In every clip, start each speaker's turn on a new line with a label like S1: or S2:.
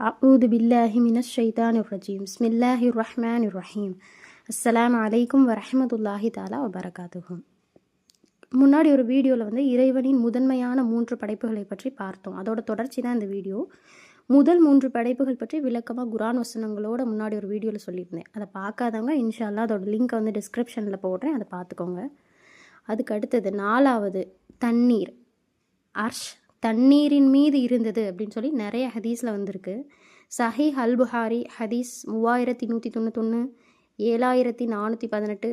S1: அவுது பில்லாஹி மினஷ் ஷைதான் ரஜீம் பிஸ்மில்லாஹி ரஹ்மான் ரஹீம் அஸ்லாம் அலைக்கும் வரஹமதுல்லாஹி தாலா வபரகாத்துகும் முன்னாடி ஒரு வீடியோவில் வந்து இறைவனின் முதன்மையான மூன்று படைப்புகளை பற்றி பார்த்தோம். அதோட தொடர்ச்சி தான் இந்த வீடியோ. முதல் மூன்று படைப்புகள் பற்றி விளக்கமாக குரான் வசனங்களோட முன்னாடி ஒரு வீடியோவில் சொல்லியிருந்தேன். அதை பார்க்காதவங்க இன்ஷால்லா அதோட லிங்க்கை வந்து டிஸ்கிரிப்ஷனில் போடுறேன். அதை பார்த்துக்கோங்க. அதுக்கு அடுத்தது நாலாவது தண்ணீர். அர்ஷ் தண்ணீரின் மீது இருந்தது அப்படின்னு சொல்லி நிறைய ஹதீஸில் வந்திருக்கு. சஹி அல் புஹாரி ஹதீஸ் மூவாயிரத்தி நூற்றி தொண்ணூத்தொன்று ஏழாயிரத்தி நானூற்றி பதினெட்டு.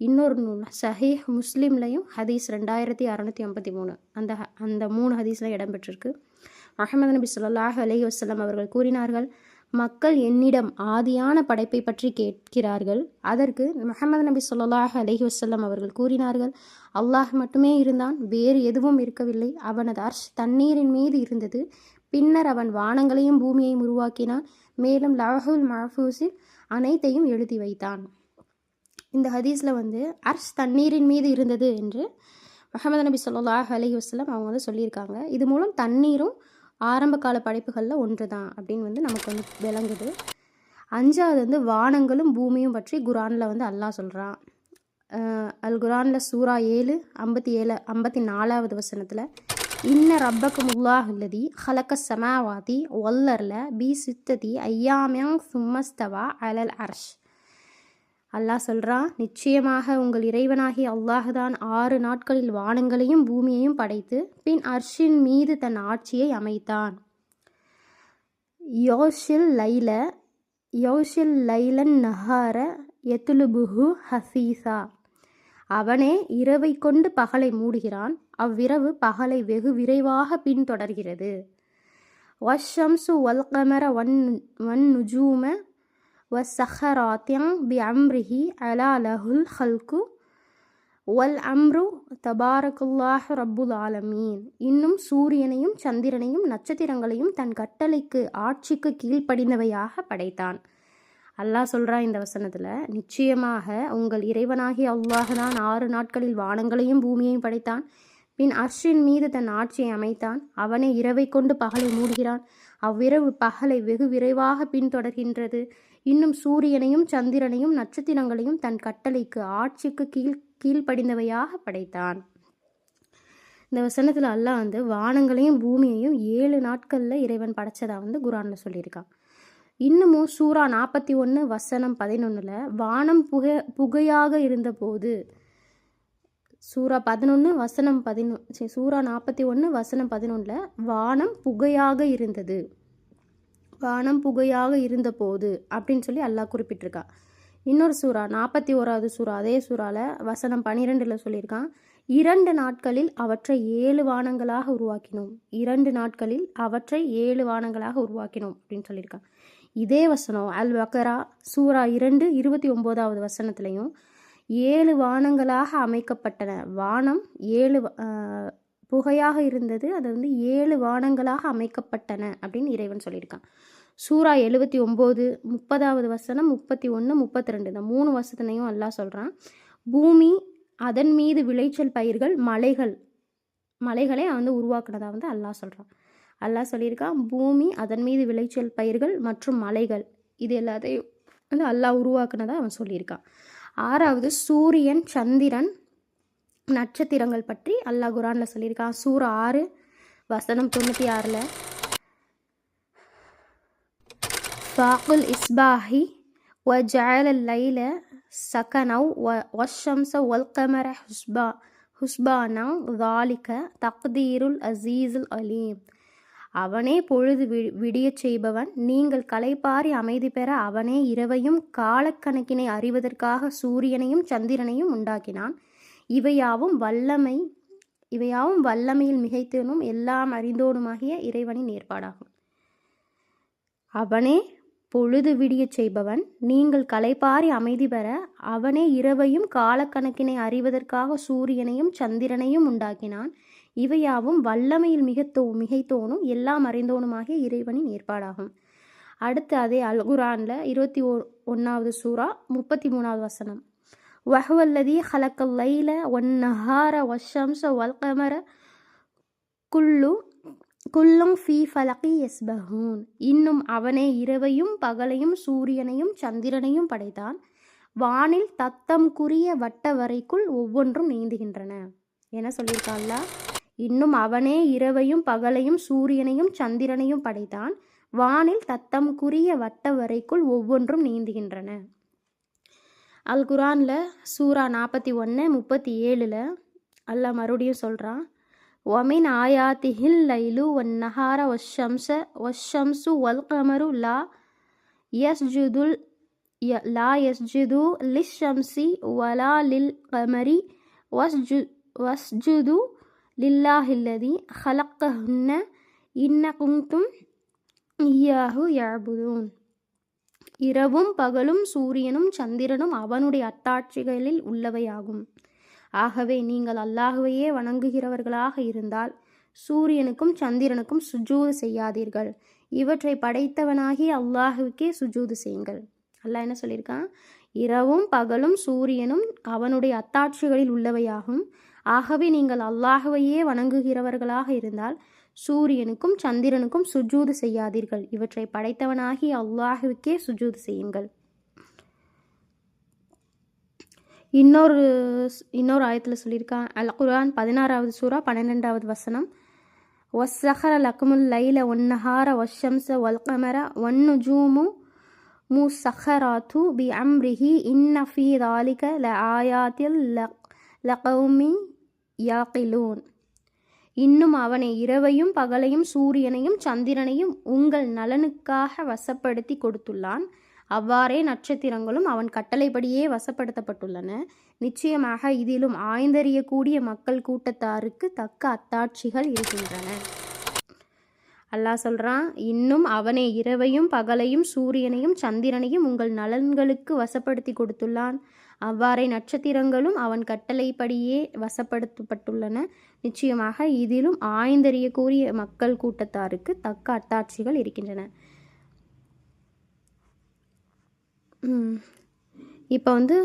S1: இன்னொரு நூல் சஹீஹ் முஸ்லீம்லையும் ஹதீஸ் ரெண்டாயிரத்தி அறநூற்றி ஐம்பத்தி மூணு. அந்த அந்த மூணு ஹதீஸில் இடம்பெற்றிருக்கு முஹம்மது நபி சொல்லாஹ் அலைஹி வஸல்லம் அவர்கள் கூறினார்கள் மக்கள் என்னிடம் ஆதியான படைப்பை பற்றி கேட்கிறார்கள். அதற்கு முகமது நபி ஸல்லல்லாஹு அலஹி வசல்லம் அவர்கள் கூறினார்கள் அல்லாஹ் மட்டுமே இருந்தான் வேறு எதுவும் இருக்கவில்லை. அவனது அர்ஷ் தண்ணீரின் மீது இருந்தது. பின்னர் அவன் வானங்களையும் பூமியையும் உருவாக்கினான். மேலும் லஹுல் மஹூசில் அனைத்தையும் எழுதி வைத்தான். இந்த ஹதீஸில் வந்து அர்ஷ் தண்ணீரின் மீது இருந்தது என்று முகமது நபி ஸல்லல்லாஹு அலஹி வஸல்லம் அவங்க வந்து சொல்லியிருக்காங்க. இது மூலம் தண்ணீரும் ஆரம்ப கால படைப்புகளில் ஒன்று தான் அப்படின்னு வந்து நமக்கு வந்து விளங்குது. அஞ்சாவது வந்து வானங்களும் பூமியும் பற்றி குரானில் வந்து அல்லாஹ் சொல்கிறான் அல் குரானில் சூரா ஏழு ஐம்பத்தி ஏழு ஐம்பத்தி நாலாவது வசனத்தில் இன்ன ரப்பக்கு முல்லாஹுல்லதி ஹலக்க சமாவாதி ஒல்லரில் பி சித்ததி ஐயாமியாங் சும்மஸ்தவா அலல் அர்ஷ். அல்லாஹ் சொல்கிறான் நிச்சயமாக உங்கள் இறைவனாகிய அல்லாஹுதான் ஆறு நாட்களில் வானங்களையும் பூமியையும் படைத்து பின் அர்ஷின் மீது தன் ஆட்சியை அமைத்தான். யோஷில் லைல யோஷில் லைலன் நஹார எத்துலுபுஹு ஹசீசா அவனே இரவை கொண்டு பகலை மூடுகிறான் அவ்விரவு பகலை வெகு விரைவாக பின்தொடர்கிறது. வஷம்சு வல்கமர வன் வன் நுஜூம وسخرات بأمره على له الخلق والأمر تبارك الله رب العالمين இன்னும் சூரியனையும் சந்திரனையும் நட்சத்திரங்களையும் தன் கட்டளைக்கு ஆட்சிக்கு கீழ்ப்படிந்தவையாக படைத்தான் அல்லாஹ் சொல்கிறான் இந்த வசனத்தில் நிச்சயமாக உங்கள் இறைவனாகிய அல்லாஹ் தான் ஆறு நாட்களில் வானங்களையும் பூமியையும் படைத்தான் பின் அர்ஷின் மீது தன் ஆட்சியை அமைத்தான் அவனே இரவை கொண்டு பகலை மூடுகிறான் அவ்விரவு பகலை வெகு விரைவாக பின்தொடர்கின்றது இன்னும் சூரியனையும் சந்திரனையும் நட்சத்திரங்களையும் தன் கட்டளைக்கு ஆட்சிக்கு கீழ் கீழ்ப்படிந்தவையாக படைத்தான். இந்த வசனத்தில் அல்லாஹ் வந்து வானங்களையும் பூமியையும் ஏழு நாட்களில் இறைவன் படைச்சதா வந்து குரானில் சொல்லியிருக்கான். இன்னமும் சூரா நாற்பத்தி ஒன்று வசனம் பதினொன்றில் வானம் புகை புகையாக இருந்தபோது சூரா பதினொன்று வசனம் பதினொன்று சரி சூரா நாற்பத்தி ஒன்று வசனம் பதினொன்றில் வானம் புகையாக இருந்தது. வானம் புகையாக இருந்தபோது அப்படின்னு சொல்லி அல்லாஹ் குறிப்பிட்டிருக்கா. இன்னொரு சூறா நாற்பத்தி ஓராவது சூறா அதே சூறாவில் வசனம் பன்னிரெண்டில் சொல்லியிருக்கான் இரண்டு நாட்களில் அவற்றை ஏழு வானங்களாக உருவாக்கினோம். இரண்டு நாட்களில் அவற்றை ஏழு வானங்களாக உருவாக்கினோம் அப்படின்னு சொல்லியிருக்கான் இதே வசனம் அல் வக்கரா சூரா இரண்டு இருபத்தி ஒம்போதாவது வசனத்துலையும் ஏழு வானங்களாக அமைக்கப்பட்டன. வானம் ஏழு புகையாக இருந்தது. அது வந்து ஏழு வானங்களாக அமைக்கப்பட்டன அப்படின்னு இறைவன் சொல்லியிருக்கான். சூரா எழுபத்தி ஒம்பது முப்பதாவது வசனம் முப்பத்தி ஒன்று முப்பத்தி ரெண்டு இந்த மூணு வசத்தினையும் அல்லாஹ் சொல்கிறான் பூமி அதன் மீது விளைச்சல் பயிர்கள் மலைகள் மலைகளை அவன் வந்து உருவாக்குனதா வந்து அல்லாஹ் சொல்கிறான் அல்லாஹ் சொல்லியிருக்கான் பூமி அதன் மீது விளைச்சல் பயிர்கள் மற்றும் மலைகள் இது எல்லாத்தையும் வந்து அல்லாஹ் உருவாக்குனதாக அவன் சொல்லியிருக்கான். ஆறாவது சூரியன் சந்திரன் நட்சத்திரங்கள் பற்றி அல்லாஹ் குரானில் சொல்லியிருக்கான். சூர் ஆறு வசனம் தொண்ணூற்றி ஆறில். ஃபாகுல் இஸ்பாஹி வ ஜால லைல சகனவ் வ வஷம்ச ஒல்கமர ஹுஸ்பா ஹுஸ்பானா தாலிக்க தக்தீருல் அசீஸுல் அலீம். அவனே பொழுது வி விடியச் செய்பவன். நீங்கள் கலைப்பாரி அமைதி பெற அவனே இரவையும் காலக்கணக்கினை அறிவதற்காக சூரியனையும் சந்திரனையும் உண்டாக்கினான். இவையாவும் வல்லமை இவையாவும் வல்லமையில் மிகைத்தேனும் எல்லாம் அறிந்தோனுமாகிய இறைவனின் ஏற்பாடாகும். அவனே பொழுது விடியச் செய்பவன். நீங்கள் களைப்பாரி அமைதி பெற அவனே இரவையும் காலக்கணக்கினை அறிவதற்காக சூரியனையும் சந்திரனையும் உண்டாக்கினான். இவையாவும் வல்லமையில் மிகத்தோ மிகைத்தோனும் எல்லாம் அறிந்தோனுமாகிய இறைவனின் ஏற்பாடாகும். அடுத்து அதே அல்குரானில் இருபத்தி ஓ ஒன்றாவது சூறா முப்பத்தி மூணாவது வசனம். வஹுவல்லதி ஹலக்கல்லைல ஒன் நஹார வஷம்ச வல்கமர குல்லு குல்லும் ஃபீ ஃபலகி எஸ்பஹூன் இன்னும் அவனே இரவையும் பகலையும் சூரியனையும் சந்திரனையும் படைத்தான். வானில் தத்தம் குறிய வட்ட வரைக்குள் ஒவ்வொன்றும் நீந்துகின்றன. என சொல்லியிருக்கான்ல இன்னும் அவனே இரவையும் பகலையும் சூரியனையும் சந்திரனையும் படைத்தான். வானில் தத்தம் குறிய வட்ட வரைக்குள் ஒவ்வொன்றும் நீந்துகின்றன. அல் குரானில் சூரா நாற்பத்தி ஒன்று முப்பத்தி ஏழில் அல்லா மறுபடியும் சொல்கிறான் ஒமின் ஆயாத்திஹில் லைலு ஒன் நஹார ஒஷம்ச ஒஷம்சு ஒல் கமரு லா யஸ்ஜுதுல் ய- லா யஸ்ஜுது லிஷம்சி வலா லில் கமரி வஸ்ஜு வஸ்ஜுது லில்லாஹில்லதி ஹலக்கஹுன்ன இன்ன குங்தும் இயாஹு யாபுதூன் இரவும் பகலும் சூரியனும் சந்திரனும் அவனுடைய அத்தாட்சிகளில் உள்ளவையாகும். ஆகவே நீங்கள் அல்லாஹுவையே வணங்குகிறவர்களாக இருந்தால் சூரியனுக்கும் சந்திரனுக்கும் சுஜூது செய்யாதீர்கள். இவற்றை படைத்தவனாகி அல்லாஹுவுக்கே சுஜூது செய்யுங்கள். அல்லாஹ் என்ன சொல்லியிருக்கான்? இரவும் பகலும் சூரியனும் அவனுடைய அத்தாட்சிகளில் உள்ளவையாகும். ஆகவே நீங்கள் அல்லாஹுவையே வணங்குகிறவர்களாக இருந்தால் சூரியனுக்கும் சந்திரனுக்கும் சுஜூது செய்யாதீர்கள். இவற்றை படைத்தவனாகி அல்லாஹுவுக்கே சுஜூது செய்யுங்கள். இன்னொரு இன்னொரு ஆயத்தில் சொல்லியிருக்கான் அல் குரான் பதினாறாவது சூறா பன்னிரெண்டாவது வசனம். ஒஸ்ஸஹர லக்முல் லைல ஒன்னஹார வஷம்ச ஜூமு ஒன்னுஜூமு முசஹராத்து பி அம்ரிஹி இன்னஃபீ தாலிக ல ஆயாத்தில் லகௌமி யாக்கிலூன் இன்னும் அவனை இரவையும் பகலையும் சூரியனையும் சந்திரனையும் உங்கள் நலனுக்காக வசப்படுத்தி கொடுத்துள்ளான். அவ்வாறே நட்சத்திரங்களும் அவன் கட்டளைப்படியே வசப்படுத்தப்பட்டுள்ளன. நிச்சயமாக இதிலும் ஆய்ந்தறியக்கூடிய மக்கள் கூட்டத்தாருக்கு தக்க அத்தாட்சிகள் இருக்கின்றன. அல்லாஹ் சொல்கிறான் இன்னும் அவனே இரவையும் பகலையும் சூரியனையும் சந்திரனையும் உங்கள் நலன்களுக்கு வசப்படுத்தி கொடுத்துள்ளான். அவ்வாறே நட்சத்திரங்களும் அவன் கட்டளைப்படியே வசப்படுத்தப்பட்டுள்ளன. நிச்சயமாக இதிலும் ஆய்ந்தறியக்கூடிய மக்கள் கூட்டத்தாருக்கு தக்க அத்தாட்சிகள் இருக்கின்றன. இப்போ வந்து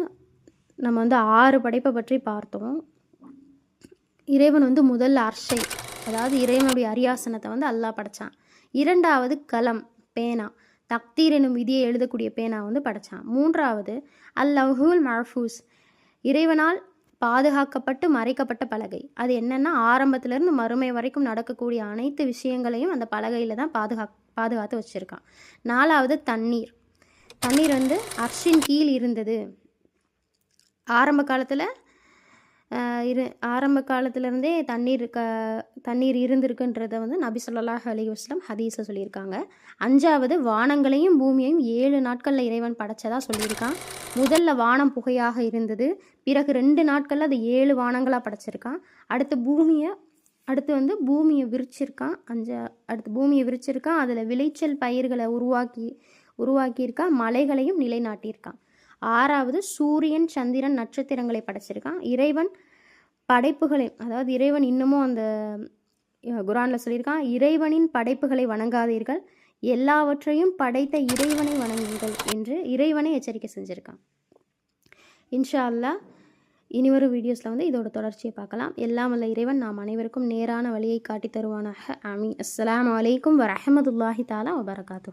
S1: நம்ம வந்து ஆறு படைப்பை பற்றி பார்த்தோம். இறைவன் வந்து முதல் அர்ஷை அதாவது இறைவனுடைய அரியாசனத்தை வந்து அல்லாஹ் படைச்சான். இரண்டாவது கலம் பேனா. தக்தீர் எனும் விதியை எழுதக்கூடிய பேனா வந்து படைச்சான். மூன்றாவது அல் அல்லஹுல் மஹ்ஃபூஸ் இறைவனால் பாதுகாக்கப்பட்டு மறைக்கப்பட்ட பலகை. அது என்னன்னா ஆரம்பத்திலிருந்து மறுமை வரைக்கும் நடக்கக்கூடிய அனைத்து விஷயங்களையும் அந்த பலகையில் தான் பாதுகா பாதுகாத்து வச்சுருக்கான். நாலாவது தண்ணீர். தண்ணீர் வந்து அர்ஷின் கீழ் இருந்தது. ஆரம்ப காலத்தில் இரு ஆரம்ப காலத்துலேருந்தே தண்ணீர் க தண்ணீர் இருந்திருக்குன்றத வந்து நபி ஸல்லல்லாஹு அலி வஸ்லம் ஹதீஸை சொல்லியிருக்காங்க. அஞ்சாவது வானங்களையும் பூமியையும் ஏழு நாட்களில் இறைவன் படைச்சதாக சொல்லியிருக்கான். முதல்ல வானம் புகையாக இருந்தது பிறகு ரெண்டு நாட்களில் அது ஏழு வானங்களாக படைச்சிருக்கான். அடுத்து பூமியை அடுத்து வந்து பூமியை விரிச்சிருக்கான் அஞ்சா அடுத்து பூமியை விரிச்சிருக்கான் அதில் விளைச்சல் பயிர்களை உருவாக்கி உருவாக்கியிருக்கான் மலைகளையும் நிலைநாட்டியிருக்கான். ஆறாவது சூரியன் சந்திரன் நட்சத்திரங்களை படைச்சிருக்கான். இறைவன் படைப்புகளை அதாவது இறைவன் இன்னமும் அந்த குரானில் சொல்லியிருக்கான் இறைவனின் படைப்புகளை வணங்காதீர்கள். எல்லாவற்றையும் படைத்த இறைவனை வணங்குங்கள் என்று இறைவனை எச்சரிக்கை செஞ்சுருக்கான். இன்ஷா அல்லாஹ் இனிவரும் வீடியோஸில் வந்து இதோட தொடர்ச்சியை பார்க்கலாம். எல்லாம் வல்ல இறைவன் நாம் அனைவருக்கும் நேரான வழியை காட்டி தருவானாக. ஆமீன். அஸ்லாம் அலைக்கும் வரமதுல்லாஹி தாலா வபரகாத்து